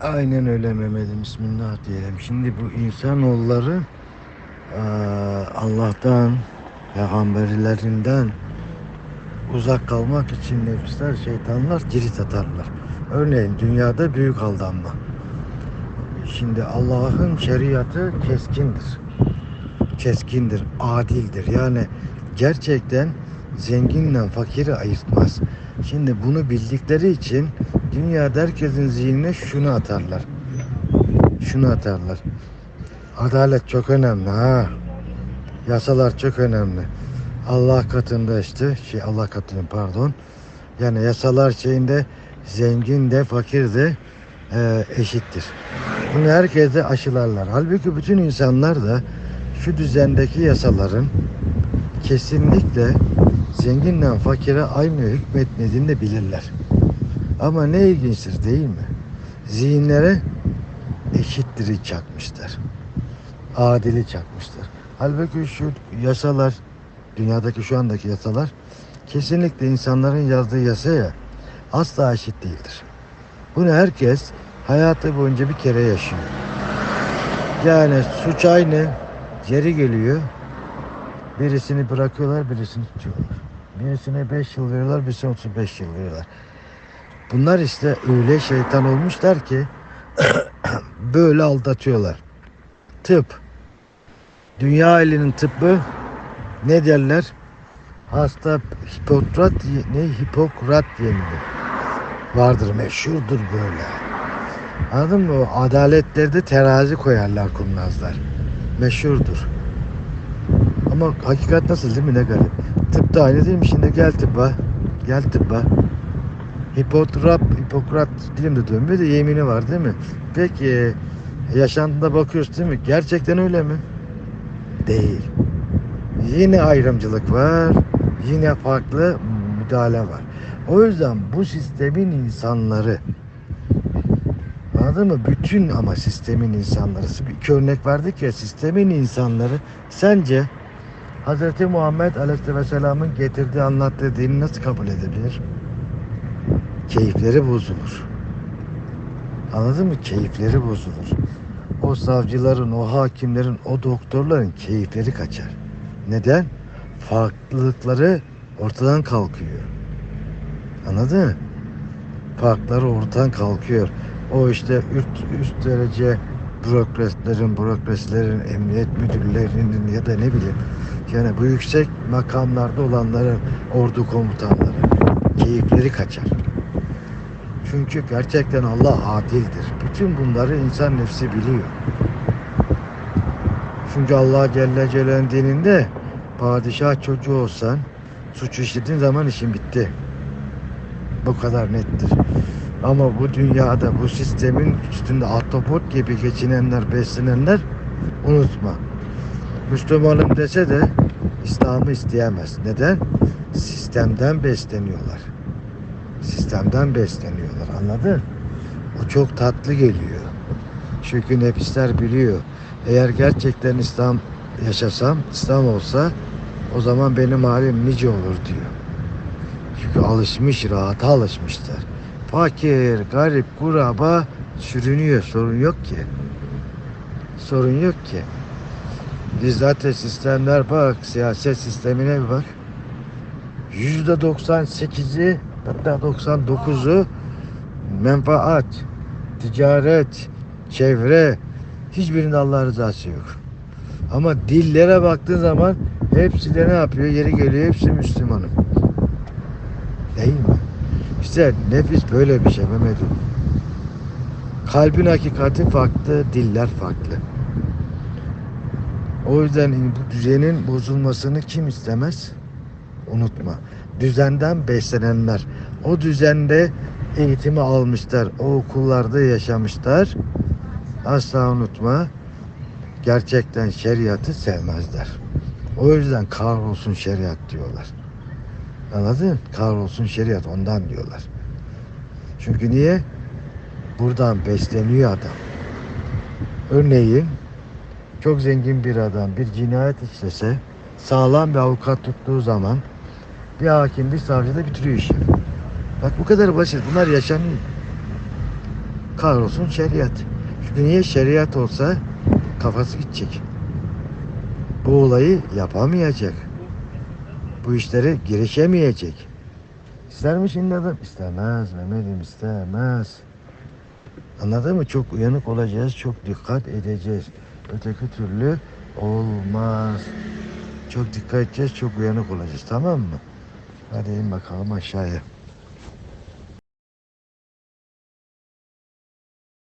Aynen öyle Mehmet'im. Bismillah diyelim. Şimdi bu insanoğulları Allah'tan, peygamberlerinden uzak kalmak için nefisler, şeytanlar cirit atarlar. Örneğin dünyada büyük aldanma. Şimdi Allah'ın şeriatı keskindir. Keskindir, adildir. Yani gerçekten zenginle fakiri ayırtmaz. Şimdi bunu bildikleri için dünyada herkesin zihnine şunu atarlar. Şunu atarlar. Adalet çok önemli ha. Yasalar çok önemli. Allah katında işte şey Allah katında pardon. Yani yasalar şeyinde zengin de fakir de e, eşittir. Bunu herkese aşılarlar. Halbuki bütün insanlar da şu düzendeki yasaların kesinlikle zenginle fakire aynı hükmetmediğini de bilirler. Ama ne ilginçtir değil mi? Zihinlere eşittiri çakmışlar. Adili çakmışlar. Halbuki şu yasalar, dünyadaki şu andaki yasalar kesinlikle insanların yazdığı yasaya asla eşit değildir. Bunu herkes hayatı boyunca bir kere yaşıyor. Yani suç aynı, yeri geliyor. Birisini bırakıyorlar, birisini tutuyorlar. Birisine 5 yıl veriyorlar, birisine 35 yıl veriyorlar. Bunlar işte öyle şeytan olmuşlar ki böyle aldatıyorlar. Tıp. Dünya elinin tıbbı ne derler? Hasta Hipokrat ne Hipokrat yenilir. Vardır meşhurdur böyle. Anladın mı? Adaletlerde terazi koyarlar kurnazlar. Meşhurdur. Ama hakikat nasıl değil mi ne garip. Tıp da aynı değil mi? Şimdi gel tıbba. Gel tıbba. Hipokrat, Hipokrat dilimde dönmüyor da yemini var değil mi? Peki yaşantında bakıyoruz değil mi? Gerçekten öyle mi? Değil. Yine ayrımcılık var. Yine farklı müdahale var. O yüzden bu sistemin insanları Anladın mı? Bütün ama sistemin insanları. Bir örnek verdik ya sistemin insanları sence Hz. Muhammed Aleyhisselam'ın getirdiği anlattığı dini nasıl kabul edebilir? Keyifleri bozulur. Anladın mı? Keyifleri bozulur. O savcıların, o hakimlerin, o doktorların keyifleri kaçar. Neden? Farklılıkları ortadan kalkıyor. Anladın mı? Farkları ortadan kalkıyor. O işte üst, üst derece bürokratlerin, bürokrasilerin, emniyet müdürlerinin ya da ne bileyim yani bu yüksek makamlarda olanların ordu komutanları keyifleri kaçar. Çünkü gerçekten Allah adildir. Bütün bunları insan nefsi biliyor. Çünkü Allah Celle Celal'in dininde padişah çocuğu olsan suç işlediğin zaman işin bitti. Bu kadar nettir. Ama bu dünyada bu sistemin üstünde atopot gibi geçinenler, beslenenler unutma. Müslümanım dese de İslam'ı isteyemez. Neden? Sistemden besleniyorlar. Sistemden besleniyorlar. Anladın? O çok tatlı geliyor. Çünkü nefisler biliyor. Eğer gerçekten İslam yaşasam, İslam olsa o zaman benim halim nice olur diyor. Çünkü alışmış, rahata alışmışlar. Fakir, garip, kuraba sürünüyor. Sorun yok ki. Sorun yok ki. Biz zaten sistemler bak, siyaset sistemine bir bak. Yüzde 98'i hatta 99'u menfaat, ticaret, çevre hiçbirinde Allah rızası yok. Ama dillere baktığın zaman hepsi de ne yapıyor? Yeri geliyor hepsi Müslümanım. Değil mi? İşte nefis böyle bir şey Mehmet'im. Kalbin hakikati farklı, diller farklı. O yüzden bu düzenin bozulmasını kim istemez? Unutma. Düzenden beslenenler. O düzende eğitimi almışlar. O okullarda yaşamışlar. Asla unutma. Gerçekten şeriatı sevmezler. O yüzden kahrolsun şeriat diyorlar. Anladın? Kahrolsun şeriat ondan diyorlar. Çünkü niye? Buradan besleniyor adam. Örneğin çok zengin bir adam bir cinayet işlese sağlam bir avukat tuttuğu zaman bir hakim bir savcı da bitiriyor işi. Bak bu kadar basit. Bunlar yaşanıyor. Kahrolsun şeriat. Çünkü niye şeriat olsa kafası gidecek. Bu olayı yapamayacak. Bu işlere girişemeyecek. İster mi şimdi adam? İstemez Mehmet'im istemez. Anladın mı? Çok uyanık olacağız, çok dikkat edeceğiz. Öteki türlü olmaz. Çok dikkat edeceğiz, çok uyanık olacağız. Tamam mı? Hadi in bakalım aşağıya.